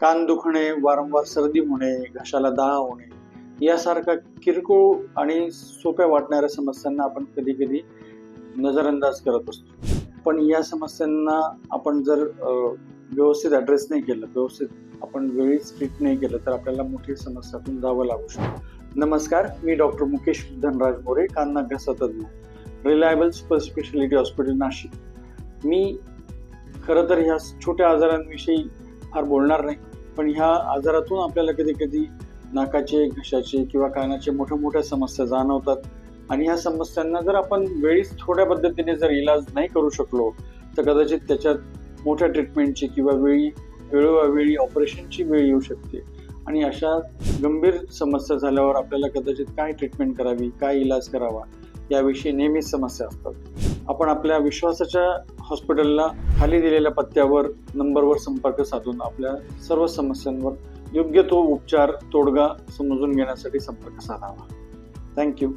कान दुखणे वारंवार सर्दी होणे घशाला दाह होणे यासारख्या किरकोळ आणि सोप्या वाटणाऱ्या समस्यांना आपण कधी कधी नजरअंदाज करत असतो. पण या समस्यांना आपण जर व्यवस्थित ॲड्रेस नाही केलं व्यवस्थित आपण वेळीच ट्रीट नाही केलं तर आपल्याला मोठी समस्यातून जावं लागू शकतं. नमस्कार मी डॉक्टर मुकेश धनराज मोरे कान घसा तज्ज्ञ. Reliable super speciality hospital Nashik. मी खरं तर ह्या छोट्या आजारांविषयी फार बोलणार नाही. पण ह्या आजारातून आपल्याला कधी कधी नाकाचे घशाचे किंवा कानाचे मोठ्या मोठ्या समस्या जाणवतात. आणि ह्या समस्यांना जर आपण वेळीच थोड्या पद्धतीने जर इलाज नाही करू शकलो तर कदाचित त्याच्यात मोठ्या ट्रीटमेंटची किंवा वेळी वेळोवेळी ऑपरेशनची वेळ येऊ शकते. आणि अशा गंभीर समस्या झाल्यावर आपल्याला कदाचित काय ट्रीटमेंट करावी काय इलाज करावा याविषयी नेहमीच समस्या असतात. आपण आपल्या विश्वासाच्या हॉस्पिटलला खाली दिलेल्या पत्त्यावर नंबरवर संपर्क साधून आपल्या सर्व समस्यांवर योग्य तो उपचार तोडगा समजून घेण्यासाठी संपर्क साधावा. थँक्यू